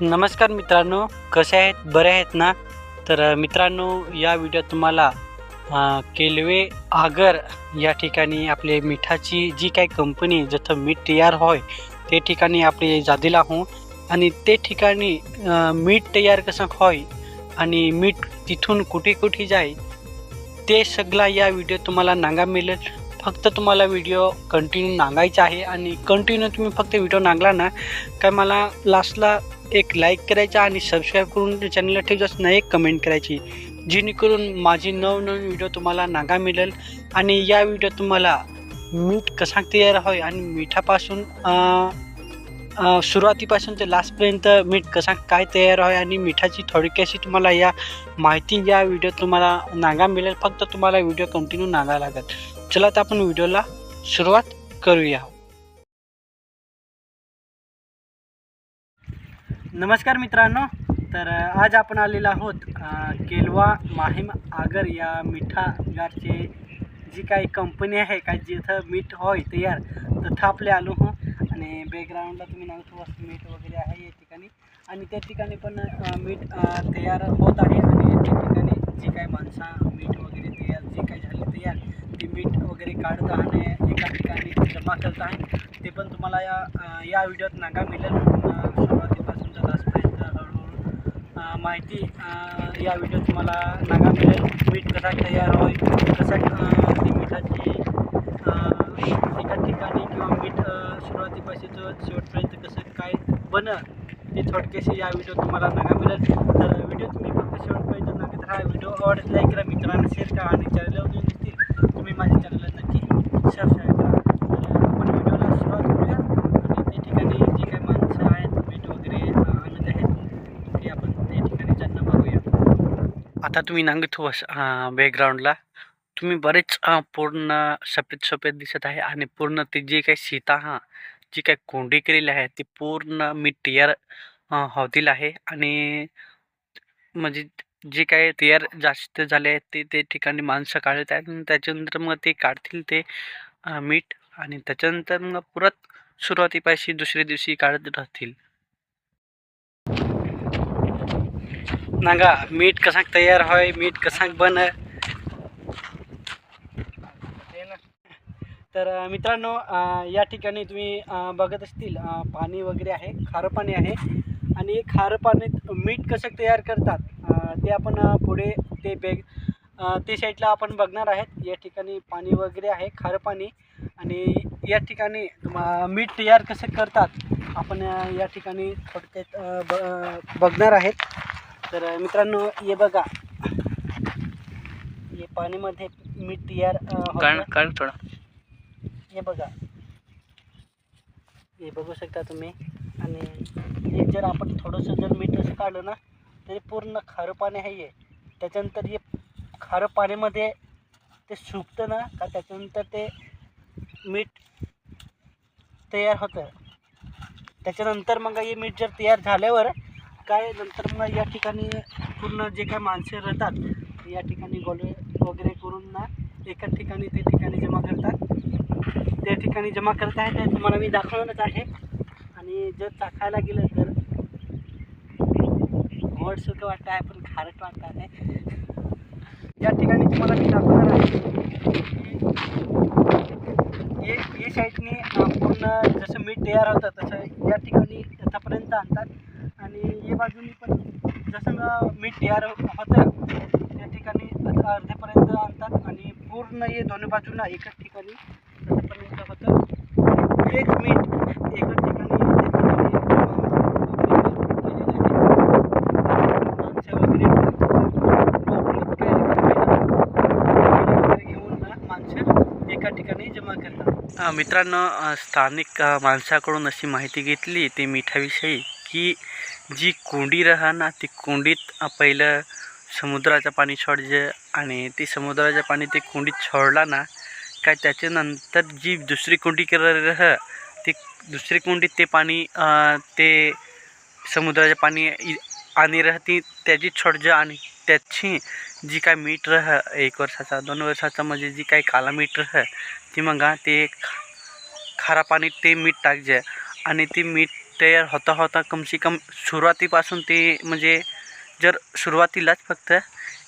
नमस्कार मित्रांनो कसे आहेत? बरे आहेत ना? तर मित्रांनो या व्हिडिओत तुम्हाला केलवे आगर या ठिकाणी आपले मिठाची जी काही कंपनी जथं मीठ तयार होय ते ठिकाणी आपले जादेला हो. आणि ते ठिकाणी मीठ तयार कसं होय आणि मीठ तिथून कुठे कुठे जाय ते सगळा या व्हिडिओ तुम्हाला नांगा मिळेल. फक्त तुम्हाला व्हिडिओ कंटिन्यू नांगायचा आहे आणि कंटिन्यू तुम्ही फक्त व्हिडिओ नांगला ना काय मला लास्टला एक लाईक करायचा आणि सबस्क्राईब करून चॅनलला ठेवत नाही एक कमेंट करायची. जेणेकरून माझी नवनवीन व्हिडिओ तुम्हाला नागा मिळेल आणि या व्हिडिओ तुम्हाला मीठ कसा तयार होय आणि मिठापासून सुरुवातीपासून ते लास्टपर्यंत मीठ कसा काय तयार होय आणि मिठाची थोडक्याशी तुम्हाला या माहिती या व्हिडिओ तुम्हाला नागा मिळेल. फक्त तुम्हाला व्हिडिओ कंटिन्यू नागा लागत चला तर आपण व्हिडिओला सुरुवात करूया. नमस्कार मित्रांनो तर आज आपण आलेलो आहोत केलवा माहीम आगर या मिठागारचे जी काही कंपनी आहे काय जिथं मीठ होय तयार तथं आपले आलो हो आणि बॅकग्राऊंडला तुम्ही नागतो मीठ वगैरे आहे या ठिकाणी. आणि त्या ठिकाणी पण मीठ तयार होत आहे. आणि त्या ठिकाणी जी काही माणसा मीठ वगैरे तयार जे काही झाले तयार ते मीठ वगैरे काढत आणि एका ठिकाणी जमा करत आहे. ते पण तुम्हाला या या व्हिडिओत नागा मिळेल. सुरुवातीपासून तर आजपर्यंत हळूहळू माहिती या व्हिडिओत तुम्हाला नागा मिळेल. मीठ कसा तयार होईल कसा मिठाची एका ठिकाणी किंवा मीठ अ, सुरुवातीपासून शेवटपर्यंत कसं काय बन ते थोडकेसे या व्हिडिओ तुम्हाला नागा मिळेल. तर व्हिडिओ तुम्ही फक्त शेवटपर्यंत नागत हा व्हिडिओ आवडत लाईक करा मित्रांना शेअर करा आणि चॅनलवर तुम्ही तुम्ही माझ्या चॅनलला नक्की सबस्क्राईब करा तर आपण व्हिडिओला सुरुवात करूया आणि त्या ठिकाणी जी काही माणसं आहेत मीठ वगैरे अ, आणत आहेत ते आपण त्या ठिकाणी त्यांना बघूया आता तुम्ही नांगत हो बॅकग्राऊंडला तुम्ही बरेच पूर्ण सफेद सफेद दिसत आहे आणि पूर्ण ते जे काही सीता हा जी काही कोंडी केलेली आहे ती पूर्ण मी टियर हॉतील होतील आहे. आणि म्हणजे जे काही तयार जास्त झाले आहेत ते ते ठिकाणी माणसं काढत आहेत आणि त्याच्यानंतर मग ते काढतील ते मीठ आणि त्याच्यानंतर मग परत सुरुवातीपाशी दुसऱ्या दिवशी काढत राहतील. नागा मीठ कसा तयार होय मीठ कसा बन तर मित्रांनो या ठिकाणी तुम्ही बघत असतील पाणी वगैरे आहे खारं पाणी आहे. आणि खारं पाण्यात मीठ कसं तयार करतात ते आपण पुढे ते बेग ते साईडला आपण बघणार आहेत. या ठिकाणी पाणी वगैरे आहे खारं पाणी. आणि या ठिकाणी मीठ तयार कसं करतात आपण या ठिकाणी थोडक्यात ब बघणार आहेत. तर मित्रांनो हे बघा. हे पाणीमध्ये मीठ तयार. काढ थोडा. हे बघा. हे बघू शकता तुम्ही. आणि हे जर आपण थोडंसं जर मीठ असं काढलं ना तरी पूर्ण खारं पाणी आहे हे. त्याच्यानंतर हे खारं पाण्यामध्ये ते सुकतं ना का त्याच्यानंतर ते मीठ तयार होतं. त्याच्यानंतर मग हे मीठ जर तयार झाल्यावर काय नंतर मग या ठिकाणी पूर्ण जे काय माणसं राहतात या ठिकाणी गोळे वगैरे करून ना एका ठिकाणी ते ठिकाणी जमा करतात. त्या ठिकाणी जमा करत आहे ते तुम्हाला मी दाखवणारच आहे. आणि जर चाखायला गेलं तर गोडसुखं वाटतं आहे पण खारट वाटत आहे. या ठिकाणी तुम्हाला मी दाखवणार आहे. हे हे साईडने पूर्ण जसं मीठ तयार होतं तसं या ठिकाणी आतापर्यंत आणतात. आणि या बाजूनी पण जसं मीठ तयार होतं त्या ठिकाणी अर्धेपर्यंत आणतात. आणि पूर्ण हे दोन्ही बाजूंना एकाच ठिकाणी तसंपर्यंत होतं तेच मीठ एकाच ठिकाणी त्या ठिकाणी, अं, माणसं वगैरे टोपलीत काय वगैरे घेऊन ना माणसं एका ठिकाणी जमा करतात मित्रांनो स्थानिक माणसाकडून अशी माहिती घेतली ते मिठाविषयी की जी कोंडी राहणार ना ती कोंडीत पहिलं समुद्राचं पाणी सोडजे आणि ती समुद्राचं पाणी ते कोंडीत सोडला ना काय त्याच्यानंतर जी दुसरी कोंडी रह ती दुसरी कोंडीत ते पाणी ते समुद्राचे पाणी आणि आणि राहती त्याची छोडजं आणि त्याची जी काय मीठ रह एक वर्षाचा दोन वर्षाचा म्हणजे जी काही काला मीठ ह ती मग ते खा- खारा पाणी ते मीठ टाकजे. आणि ती मीठ तयार होता होता कमसे कम सुरुवातीपासून ते म्हणजे जर सुरुवातीलाच फक्त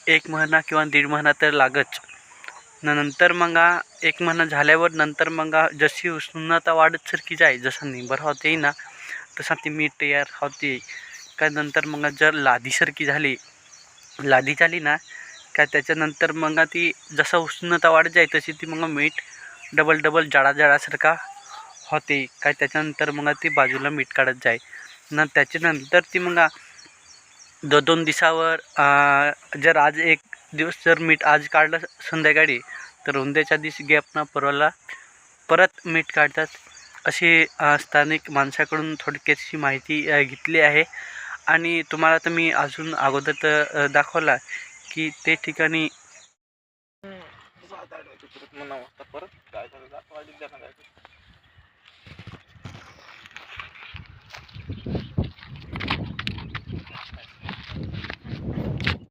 एक महिना किंवा दीड महिना तर लागच. न नंतर मग एक महिना झाल्यावर नंतर मग जशी उष्णता वाढत सरकी जाय जसं निंबर होते ना तसा ती मीठ तयार होते. काय नंतर मग जर लादीसारखी झाली लादी झाली ना काय त्याच्यानंतर मग ती जसं उष्णता वाढत जाईल तशी ती मग मीठ डबल डबल जाडा जाडासारखा होते. काय त्याच्यानंतर मग ती बाजूला मीठ काढत जाय न त्याच्यानंतर ती मग दो दोन दिवसावर जर आज एक दिवस जर मीठ आज काढलं संध्याकाळी तर उद्याच्या दिवशी गॅपनं परवाला परत मीठ काढतात. अशी स्थानिक माणसाकडून थोडक्यातशी माहिती घेतली आहे. आणि तुम्हाला तर मी अजून अगोदर तर दाखवला की ते ठिकाणी परत काय झालं काय